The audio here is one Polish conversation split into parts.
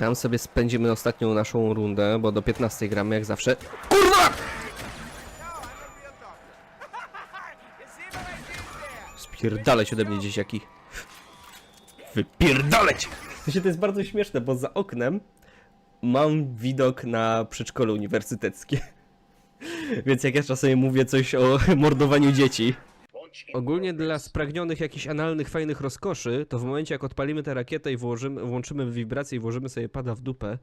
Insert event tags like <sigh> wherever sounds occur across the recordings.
Tam sobie spędzimy ostatnią naszą rundę, bo do 15 gramy jak zawsze. KURWA! Spierdaleć ode mnie dzieciaki. Wypierdaleć! To jest bardzo śmieszne, bo za oknem mam widok na przedszkole uniwersyteckie. <laughs> Więc jak ja czasami mówię coś o <laughs> mordowaniu dzieci. Ogólnie dla spragnionych jakichś analnych, fajnych rozkoszy, to w momencie jak odpalimy tę rakietę i włożymy, włączymy wibrację i włożymy sobie pada w dupę,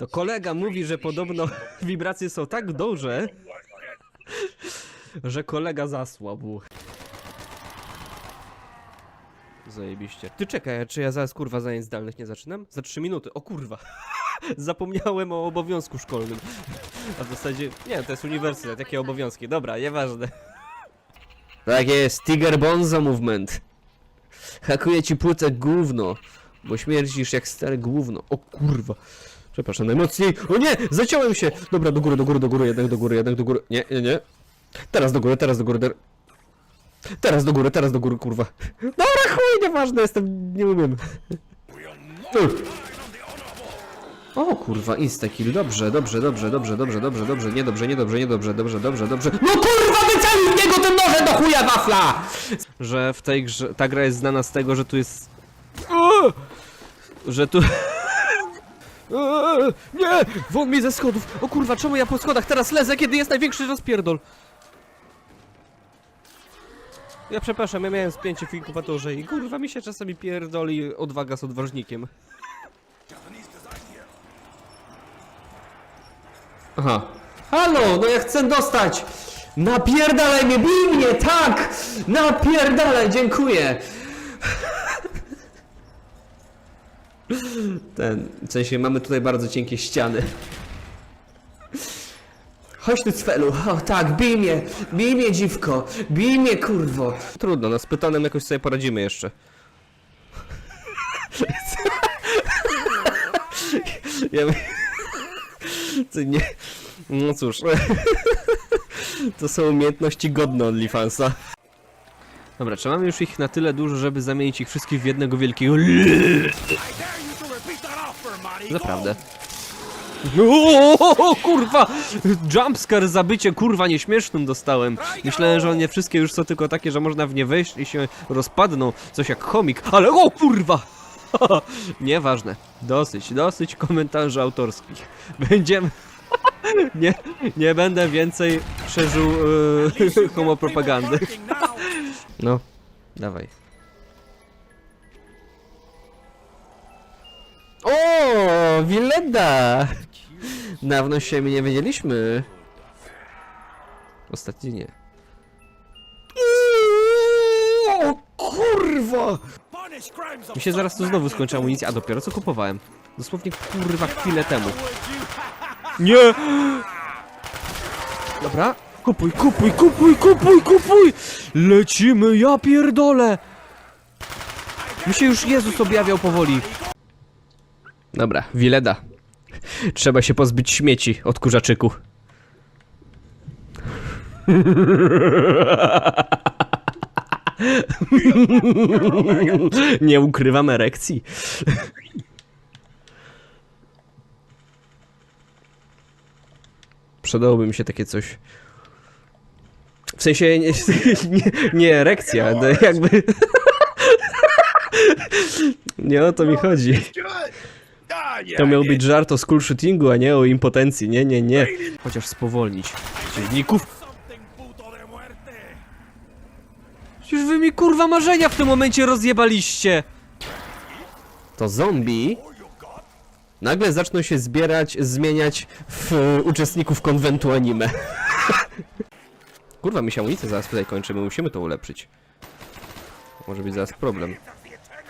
to kolega mówi, że podobno <laughs> wibracje są tak duże, że kolega zasłabł. Zajebiście. Ty czekaj, czy ja zaraz kurwa zajęć zdalnych nie zaczynam? Za 3 minuty. O kurwa. <laughs> Zapomniałem o obowiązku szkolnym. <laughs> A w zasadzie, nie, to jest uniwersytet, jakie obowiązki. Dobra, nieważne. Tak jest, Tiger Bonzo Movement. Hakuje ci płuce gówno, bo śmierdzisz jak stare gówno. O kurwa. Przepraszam, najmocniej. O nie, zaciąłem się. Dobra, do góry, do góry, do góry, jednak do góry, jednak do góry. Nie, nie, nie. Teraz do góry, teraz do góry. der- Teraz do góry, teraz do góry, kurwa. Dobra, chuj, nieważne, jestem, nie umiem. Uff. O kurwa, instakill, dobrze, dobrze, dobrze, dobrze, dobrze, dobrze, dobrze, niedobrze, niedobrze, niedobrze, dobrze, dobrze, dobrze. No kurwa, wycaluj z niego ten noże do chuja wafla! Że w tej grze, ta gra jest znana z tego, że tu jest... Że tu... <laughs> Nie! Won mi ze schodów! O kurwa, czemu ja po schodach teraz lezę, kiedy jest największy rozpierdol? Ja przepraszam, ja miałem spięcie w inkubatorze i kurwa mi się czasami pierdoli odwaga z odważnikiem. Aha. Halo, no ja chcę dostać! Napierdalaj mnie, bij mnie, tak! Napierdalaj, dziękuję! Ten, w sensie mamy tutaj bardzo cienkie ściany. Chodź tu, Cfelu, o tak, bij mnie, bij mnie, dziwko, bij mnie, kurwo. Trudno, no z pytonem jakoś sobie poradzimy jeszcze. <laughs> ja by... To nie... No cóż. <laughs> to są umiejętności godne OnlyFansa. Dobra, czy mamy już ich na tyle dużo, żeby zamienić ich wszystkich w jednego wielkiego Naprawdę. O, kurwa! Jumpscare zabycie kurwa nieśmiesznym dostałem. Myślałem, że one wszystkie już są tylko takie, że można w nie wejść i się rozpadną. Coś jak chomik, ale o kurwa! <laughs> Nieważne. Dosyć, dosyć komentarzy autorskich. Będziemy... <laughs> nie, nie będę więcej przeżył yy, <laughs> homopropagandy. No, dawaj. O, Willeda! Dawno się nie wiedzieliśmy. Ostatnio nie. O, kurwa! Mi się zaraz tu znowu skończy amunicja, a dopiero co kupowałem. Dosłownie kurwa chwilę temu. Nie! Dobra. Kupuj, kupuj, kupuj, kupuj, kupuj! Lecimy, ja pierdolę! Mi się już Jezus objawiał powoli. Dobra, Wileda. Trzeba się pozbyć śmieci od kurzaczyku. <laughs> <laughs> Nie ukrywam erekcji. <laughs> Przydałoby mi się takie coś. W sensie nie, <laughs> nie, nie erekcja, no jakby. Nie o to mi chodzi. To miał być żart o school shootingu, a nie o impotencji. Nie, nie, nie. Chociaż spowolnić. Dzienników. Przecież wy mi kurwa marzenia w tym momencie rozjebaliście. To zombie nagle zaczną się zbierać, zmieniać w e, uczestników konwentu anime. <laughs> kurwa, mi się amunicję zaraz tutaj kończy, my musimy to ulepszyć. Może być zaraz problem.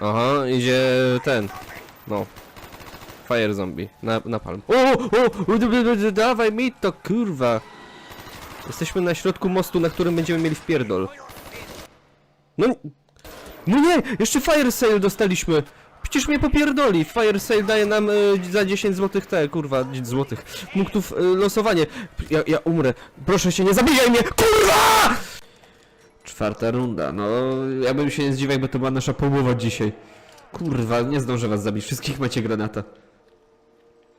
Aha, idzie ten. No. Fire zombie. Na, napalm. O, o, o, dawaj mi to, kurwa. Jesteśmy na środku mostu, na którym będziemy mieli wpierdol. No, no nie, jeszcze fire sale dostaliśmy. Przecież mnie popierdoli. Fire sale daje nam y, za 10 złotych te, kurwa, 10 złotych punktów y, losowanie. Ja, ja umrę. Proszę się, nie zabijaj mnie, kurwa! Czwarta runda, no ja bym się nie zdziwił, jakby to była nasza połowa dzisiaj. Kurwa, nie zdążę was zabić, wszystkich macie granata.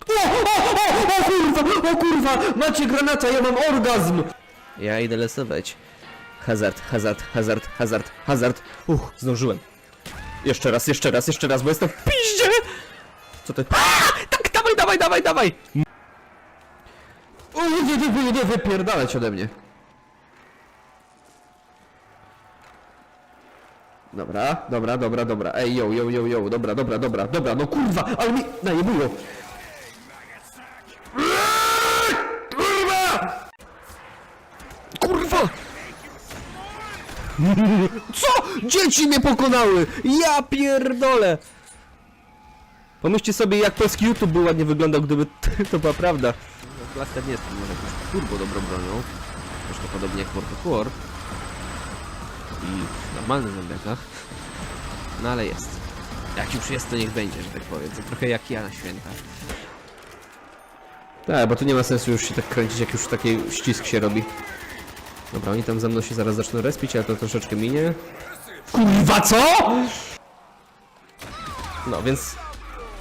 O, o, o, o kurwa, o kurwa, macie granata, ja mam orgazm! Ja idę lesować. Hazard, hazard, hazard, hazard, hazard. Uch, zdążyłem. Jeszcze raz, jeszcze raz, jeszcze raz, bo jestem w piździe! Co ty? Aaa! Tak, dawaj, dawaj, dawaj, dawaj! O, nie, nie, nie, nie, wypierdalać ode mnie. Dobra, dobra, dobra, dobra. Ej, yo, yo, yo, yo, dobra, dobra, dobra, dobra, no kurwa, ale mi najebują. Eee, Kurwa! Kurwa! Co? Dzieci mnie pokonały! Ja pierdolę! Pomyślcie sobie, jak polski YouTube by ładnie wyglądał, gdyby <laughs> to była prawda. Blaster nie jest może jakąś turbo dobrą bronią. Zresztą podobnie jak World of War. I w normalnych zombiakach. No ale jest. Jak już jest, to niech będzie, że tak powiem. To trochę jak ja na święta. Tak, bo tu nie ma sensu już się tak kręcić, jak już taki ścisk się robi. Dobra, oni tam ze mną się zaraz zaczną respić, ale to troszeczkę minie. Kurwa, co?! No, więc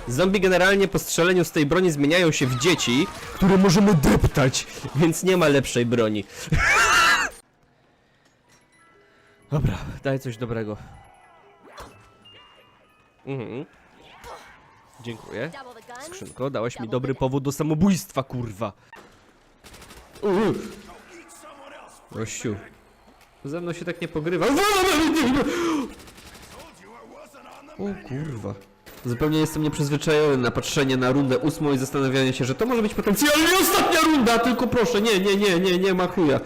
zombie generalnie po strzeleniu z tej broni zmieniają się w dzieci, które możemy deptać, więc nie ma lepszej broni. <laughs> Dobra, daj coś dobrego. Mhm. Dziękuję. Skrzynko, dałeś mi dobry powód do samobójstwa, kurwa. Uuu. Gościu. Ze mną się tak nie pogrywa. O kurwa. Zupełnie jestem nieprzyzwyczajony na patrzenie na rundę ósmą i zastanawianie się, że to może być potencjalnie ostatnia runda, tylko proszę, nie, nie, nie, nie, nie ma chuja.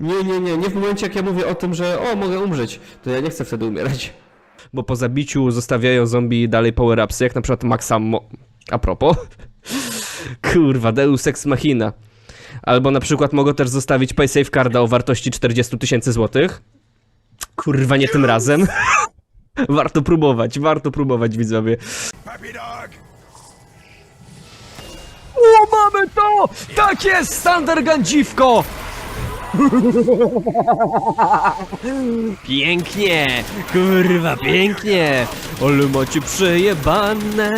Nie, nie, nie, nie w momencie jak ja mówię o tym, że o, mogę umrzeć, to ja nie chcę wtedy umierać. Bo po zabiciu zostawiają zombie dalej power-upsy, jak na przykład Maxamo... A propos. <laughs> Kurwa, Deus Ex Machina. Albo na przykład mogą też zostawić PaySafe Carda o wartości 40 tysięcy złotych. Kurwa, nie tym razem. <laughs> warto próbować, warto próbować, widzowie. O, mamy to! Tak jest, Sandergan dziwko! <laughs> Pięknie! Kurwa, pięknie! Ale macie przejebane!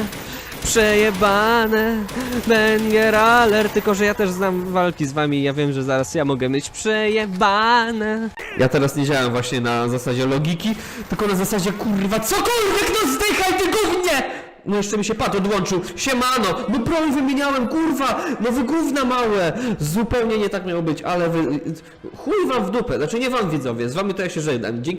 Przejebane! Banger alert! Tylko, że ja też znam walki z wami ja wiem, że zaraz ja mogę mieć przejebane! Ja teraz nie działam właśnie na zasadzie logiki, tylko na zasadzie kurwa cokolwiek no zdychaj ty gównie! No jeszcze mi się pat odłączył. Siemano! No broń wymieniałem, kurwa! No wy gówna małe! Zupełnie nie tak miało być, ale wy... Chuj wam w dupę. Znaczy nie wam widzowie, z wami to ja się żegnam. Dzięki